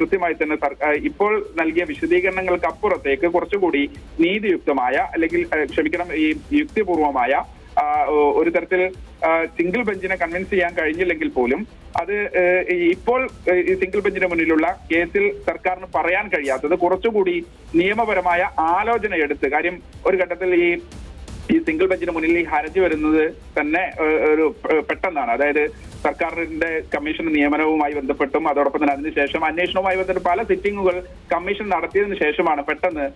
കൃത്യമായി തന്നെ സർക്കാർ ഇപ്പോൾ നൽകിയ വിശദീകരണങ്ങൾക്ക് അപ്പുറത്തേക്ക് കുറച്ചുകൂടി നീതിയുക്തമായ അല്ലെങ്കിൽ ക്ഷമിക്കണം ഈ യുക്തിപൂർവമായ ഒരു തരത്തിൽ സിംഗിൾ ബെഞ്ചിനെ കൺവിൻസ് ചെയ്യാൻ കഴിഞ്ഞില്ലെങ്കിൽ പോലും അത് ഇപ്പോൾ ഈ സിംഗിൾ ബെഞ്ചിന് മുന്നിലുള്ള കേസിൽ സർക്കാരിന് പറയാൻ കഴിയാത്തത് കുറച്ചുകൂടി നിയമപരമായ ആലോചന എടുത്ത് കാര്യം ഒരു ഘട്ടത്തിൽ ഈ ഈ സിംഗിൾ ബെഞ്ചിന് മുന്നിൽ ഈ ഹർജി വരുന്നത് തന്നെ ഒരു പെട്ടെന്നാണ്. അതായത് സർക്കാരിന്റെ കമ്മീഷൻ നിയമനവുമായി ബന്ധപ്പെട്ടും അതോടൊപ്പം തന്നെ അതിനുശേഷം അന്വേഷണവുമായി ബന്ധപ്പെട്ട് പല സിറ്റിംഗുകൾ കമ്മീഷൻ നടത്തിയതിനു ശേഷമാണ് പെട്ടെന്ന്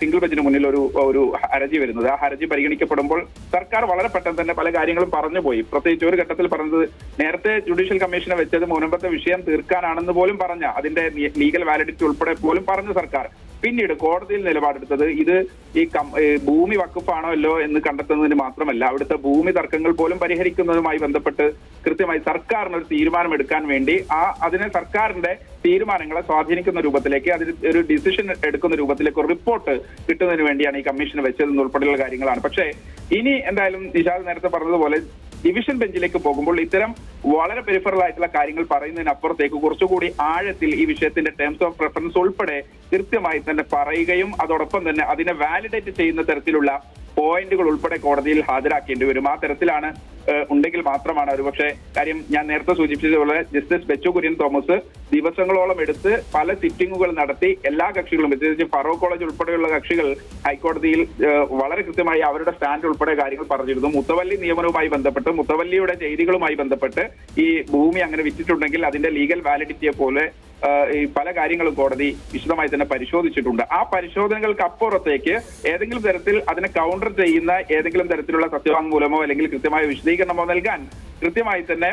സിംഗിൾ ബെഞ്ചിന് മുന്നിൽ ഒരു ഒരു ഹർജി വരുന്നത്. ആ ഹർജി പരിഗണിക്കപ്പെടുമ്പോൾ സർക്കാർ വളരെ പെട്ടെന്ന് തന്നെ പല കാര്യങ്ങളും പറഞ്ഞുപോയി പ്രത്യേകിച്ച് ഒരു ഘട്ടത്തിൽ പറഞ്ഞത് നേരത്തെ ജുഡീഷ്യൽ കമ്മീഷനെ വെച്ചത് മുൻപത്തെ വിഷയം തീർക്കാനാണെന്ന് പോലും പറഞ്ഞ അതിന്റെ ലീഗൽ വാലിഡിറ്റി ഉൾപ്പെടെ പോലും പറഞ്ഞ സർക്കാർ. പിന്നീട് കോടതിയിൽ നിലപാടെടുത്തത് ഇത് ഈ ഭൂമി വക്കുപ്പാണോ അല്ലോ എന്ന് കണ്ടെത്തുന്നതിന് മാത്രമല്ല അവിടുത്തെ ഭൂമി തർക്കങ്ങൾ പോലും പരിഹരിക്കുന്നതുമായി ബന്ധപ്പെട്ട് കൃത്യമായി സർക്കാരിന് ഒരു തീരുമാനം എടുക്കാൻ വേണ്ടി ആ അതിനെ സർക്കാരിന്റെ തീരുമാനങ്ങളെ സ്വാധീനിക്കുന്ന രൂപത്തിലേക്ക് അതിന് ഒരു ഡിസിഷൻ എടുക്കുന്ന രൂപത്തിലേക്ക് ഒരു റിപ്പോർട്ട് കിട്ടുന്നതിന് വേണ്ടിയാണ് ഈ കമ്മീഷൻ വെച്ചതെന്ന് ഉൾപ്പെടെയുള്ള കാര്യങ്ങളാണ്. പക്ഷേ ഇനി എന്തായാലും നിഷാദ് നേരത്തെ പറഞ്ഞതുപോലെ ഡിവിഷൻ ബെഞ്ചിലേക്ക് പോകുമ്പോൾ ഇത്തരം വളരെ പെരിഫറൽ ആയിട്ടുള്ള കാര്യങ്ങൾ പറയുന്നതിനപ്പുറത്തേക്ക് കുറച്ചുകൂടി ആഴത്തിൽ ഈ വിഷയത്തിന്റെ ടേംസ് ഓഫ് റെഫറൻസ് ഉൾപ്പെടെ കൃത്യമായി തന്നെ പറയുകയും അതോടൊപ്പം തന്നെ അതിനെ വാലിഡേറ്റ് ചെയ്യുന്ന തരത്തിലുള്ള പോയിന്റുകൾ ഉൾപ്പെടെ കോടതിയിൽ ഹാജരാക്കേണ്ടി വരും. ആ തരത്തിലാണ് ഉണ്ടെങ്കിൽ മാത്രമാണ് ഒരുപക്ഷെ കാര്യം ഞാൻ നേരത്തെ സൂചിപ്പിച്ചതുപോലെ ജസ്റ്റിസ് ബെച്ചു കുര്യൻ തോമസ് ദിവസങ്ങളോളം എടുത്ത് പല സിറ്റിംഗുകൾ നടത്തി എല്ലാ കക്ഷികളും പ്രത്യേകിച്ച് ഫറൂഖ് കോളേജ് ഉൾപ്പെടെയുള്ള കക്ഷികൾ ഹൈക്കോടതിയിൽ വളരെ കൃത്യമായി അവരുടെ സ്റ്റാൻഡ് ഉൾപ്പെടെ കാര്യങ്ങൾ പറഞ്ഞിരുന്നു. മുത്തവല്ലി നിയമനവുമായി ബന്ധപ്പെട്ട് മുത്തവല്ലിയുടെ ചെയ്തികളുമായി ബന്ധപ്പെട്ട് ഈ ഭൂമി അങ്ങനെ വിറ്റിട്ടുണ്ടെങ്കിൽ അതിന്റെ ലീഗൽ വാലിഡിറ്റിയെ പോലെ ഈ പല കാര്യങ്ങളും കോടതി വിശദമായി തന്നെ പരിശോധിച്ചിട്ടുണ്ട്. ആ പരിശോധനകൾക്ക് അപ്പുറത്തേക്ക് ഏതെങ്കിലും തരത്തിൽ അതിനെ കൗണ്ടർ ചെയ്യുന്ന ഏതെങ്കിലും തരത്തിലുള്ള സത്യവാങ്മൂലമോ അല്ലെങ്കിൽ കൃത്യമായ വിശദീകരണമോ നൽകാൻ കൃത്യമായി തന്നെ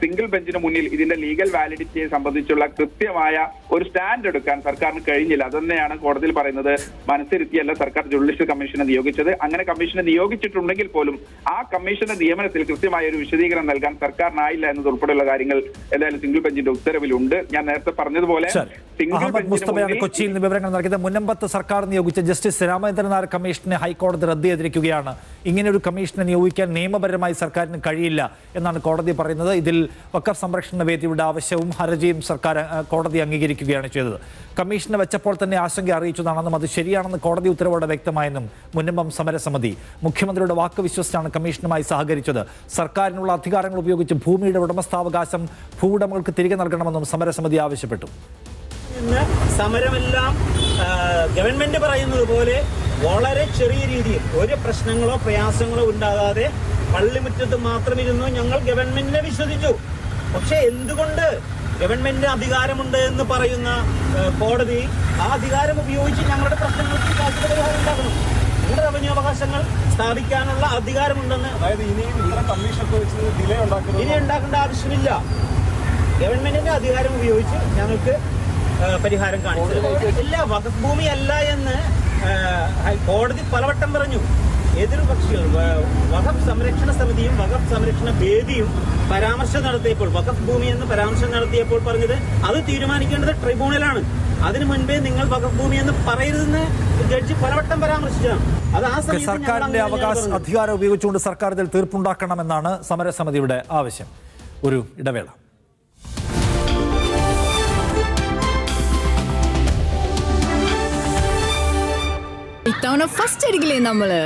സിംഗിൾ ബെഞ്ചിന് മുന്നിൽ ഇതിന്റെ ലീഗൽ വാലിഡിറ്റിയെ സംബന്ധിച്ചുള്ള കൃത്യമായ ഒരു സ്റ്റാൻഡ് എടുക്കാൻ സർക്കാരിന് കഴിഞ്ഞില്ല. അതന്നെയാണ് കോടതിയിൽ പറയുന്നത്. മനസ്സിരുത്തിയല്ല സർക്കാർ ജുഡീഷ്യൽ കമ്മീഷനെ നിയോഗിച്ചത്. അങ്ങനെ കമ്മീഷനെ നിയോഗിച്ചിട്ടുണ്ടെങ്കിൽ പോലും ആ കമ്മീഷന്റെ നിയമനത്തിൽ കൃത്യമായ ഒരു വിശദീകരണം നൽകാൻ സർക്കാരിനായില്ല എന്നത് ഉൾപ്പെടെയുള്ള കാര്യങ്ങൾ എന്തായാലും സിംഗിൾ ബെഞ്ചിന്റെ ഉത്തരവിലുണ്ട്. ഞാൻ നേരത്തെ പറഞ്ഞതുപോലെ സിംഗിൾ ബെഞ്ചിന് കൊച്ചിയിൽ നിന്ന് വിവരങ്ങൾ നൽകിയത്. മുനമ്പത്ത് സർക്കാർ നിയോഗിച്ച ജസ്റ്റിസ് രാമചന്ദ്രൻ നായർ കമ്മീഷനെ ഹൈക്കോടതി റദ്ദ് ചെയ്തിരിക്കുകയാണ്. ഇങ്ങനെ ഒരു കമ്മീഷനെ നിയോഗിക്കാൻ നിയമപരമായി സർക്കാരിന് കഴിയില്ല എന്നാണ് കോടതി പറയുന്നത് ഇതിൽ വക്കഫ് സംരക്ഷണ വേദിയുടെ ആവശ്യവും ഹർജിയും സർക്കാർ കോടതി അംഗീകരിക്കുകയാണ് ചെയ്തത്. കമ്മീഷനെ വെച്ചപ്പോൾ തന്നെ ആശങ്ക അറിയിച്ചതാണെന്നും അത് ശരിയാണെന്ന് കോടതി ഉത്തരവോടെ വ്യക്തമായെന്നും മുന്നമ്പം സമരസമിതി മുഖ്യമന്ത്രിയുടെ വാക്ക് വിശ്വസിച്ചാണ് കമ്മീഷനുമായി സഹകരിച്ചത്. സർക്കാരിനുള്ള അധികാരങ്ങൾ ഉപയോഗിച്ച് ഭൂമിയുടെ ഉടമസ്ഥാവകാശം ഭൂവുടമകൾക്ക് തിരികെ നൽകണമെന്നും സമരസമിതി ആവശ്യപ്പെട്ടു. സമരമെല്ലാം ഗവൺമെന്റ് പറയുന്നത് പോലെ വളരെ ചെറിയ രീതിയിൽ ഒരു പ്രശ്നങ്ങളോ പ്രയാസങ്ങളോ ഉണ്ടാകാതെ പള്ളിമുറ്റത്ത് മാത്രം ഇരുന്നു ഞങ്ങൾ ഗവൺമെന്റിനെ വിശ്വസിച്ചു. പക്ഷെ എന്തുകൊണ്ട് ഗവൺമെന്റിന് അധികാരമുണ്ട് എന്ന് പറയുന്ന കോടതി ആ അധികാരം ഉപയോഗിച്ച് ഞങ്ങളുടെ പ്രശ്നങ്ങൾക്ക് ശാശ്വത പരിഹാരം ഉണ്ടാക്കണം റവന്യൂ അവകാശങ്ങൾ സ്ഥാപിക്കാനുള്ള അധികാരമുണ്ടെന്ന് അതായത് ഇനിയും ഇത്തരം കമ്മീഷനൊക്കെ വെച്ച് ഡിലേ ഉണ്ടാക്കുന്നത് ഇനി ഉണ്ടാക്കേണ്ട ആവശ്യമില്ല. ഗവൺമെന്റിന്റെ അധികാരം ഉപയോഗിച്ച് ഞങ്ങൾക്ക് പരിഹാരം കാണിച്ചു ഇല്ല വകഭൂമി ഭൂമി അല്ല എന്ന് കോടതി പലവട്ടം പറഞ്ഞു. എതിർപക്ഷികൾ വകഫ് വഖഫ് സംരക്ഷണ സമിതിയും വഖഫ് സംരക്ഷണ വേദിയും പരാമർശം നടത്തിയപ്പോൾ വഖഫ് ഭൂമി എന്ന് പരാമർശം നടത്തിയപ്പോൾ പറഞ്ഞത് അത് തീരുമാനിക്കേണ്ടത് ട്രിബ്യൂണലാണ്. അതിനു മുൻപേ നിങ്ങൾ വഖഫ് ഭൂമി എന്ന് പറയരുതെന്ന് ജഡ്ജി പലവട്ടം പരാമർശിച്ചതാണ്. അത് ആ സമയത്ത് സർക്കാരിന്റെ അവകാശ. അധികാരം ഉപയോഗിച്ചുകൊണ്ട് സർക്കാർ ഇതിൽ തീർപ്പുണ്ടാക്കണമെന്നാണ് സമരസമിതിയുടെ ആവശ്യം. ഒരു ഇടവേള. ഇത്തവണ ഫസ്റ്റ് അടിക്കില്ലേ നമ്മള്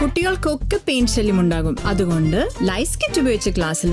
കുട്ടികൾക്കൊക്കെ പെയിന്റ് ശല്യം ഉണ്ടാകും അതുകൊണ്ട് ലൈസ് കിറ്റ് ഉപയോഗിച്ച് ക്ലാസ്സിൽ